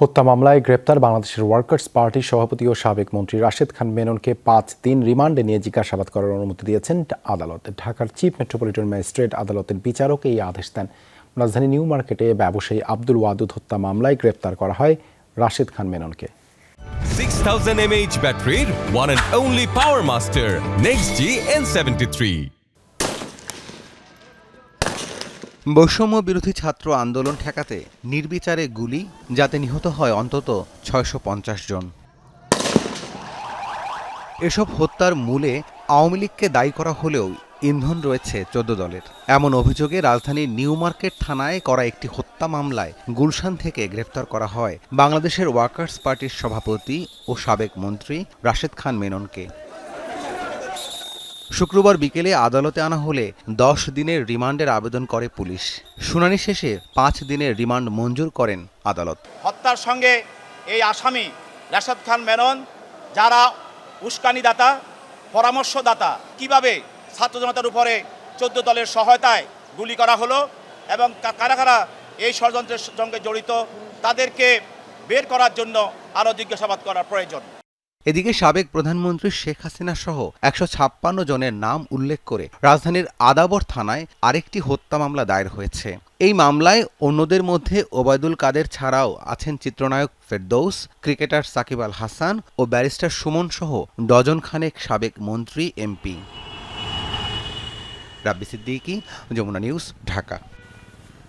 হত্যা মামলায় গ্রেপ্তার বাংলাদেশের ওয়ার্কার্স পার্টির সভাপতি ও সাবেক মন্ত্রী রাশেদ খান মেননকে পাঁচ দিন রিমান্ডে নিয়ে জিজ্ঞাসাবাদ করার অনুমতি দিয়েছেন আদালত। ঢাকার চিফ মেট্রোপলিটন ম্যাজিস্ট্রেট আদালতের বিচারক এই আদেশ দেন। রাজধানী নিউ মার্কেটে ব্যবসায়ী আব্দুল ওয়াদুদ হত্যা মামলায় গ্রেপ্তার করা হয় Rashed Khan মেননকে। 6000 mAh battery, one and only Power Master, Next G N73. বৈষম্য বিরোধী ছাত্র আন্দোলন ঠেকাতে নির্বিচারে গুলি, যাতে নিহত হয় অন্তত ছয়শো পঞ্চাশ জন। এসব হত্যার মূলে আওয়ামী লীগকে দায়ী করা হলেও ইন্ধন রয়েছে চোদ্দ দলের। এমন অভিযোগে রাজধানীর নিউ মার্কেট থানায় করা একটি হত্যা মামলায় গুলশান থেকে গ্রেফতার করা হয় বাংলাদেশের ওয়ার্কার্স পার্টির সভাপতি ও সাবেক মন্ত্রী রাশেদ খান মেননকে। শুক্রবার বিকেলে আদালতে আনা হলে দশ দিনের রিমান্ডের আবেদন করে পুলিশ। শুনানি শেষে পাঁচ দিনের রিমান্ড মঞ্জুর করেন আদালত। হত্যার সঙ্গে এই আসামি রাশাদ খান মেনন, যারা উস্কানিদাতা, পরামর্শদাতা, কীভাবে ছাত্র জনতার উপরে চোদ্দ দলের সহায়তায় গুলি করা হলো এবং কারা কারা এই ষড়যন্ত্রের সঙ্গে জড়িত, তাদেরকে বের করার জন্য আরও জিজ্ঞাসাবাদ করার প্রয়োজন। এদিকে সাবেক প্রধানমন্ত্রী শেখ হাসিনা সহ একশো ছাপ্পান্ন জনের নাম উল্লেখ করে রাজধানীর আদাবর থানায় আরেকটি হত্যা মামলা দায়ের হয়েছে। এই মামলায় অন্যদের মধ্যে ওবায়দুল কাদের ছাড়াও আছেন চিত্রনায়ক ফেরদৌস, ক্রিকেটার সাকিব আল হাসান ও ব্যারিস্টার সুমন সহ ডজন খানেক সাবেক মন্ত্রী, এমপি। রাব্বি সিদ্দিকী, যমুনা নিউজ, ঢাকা।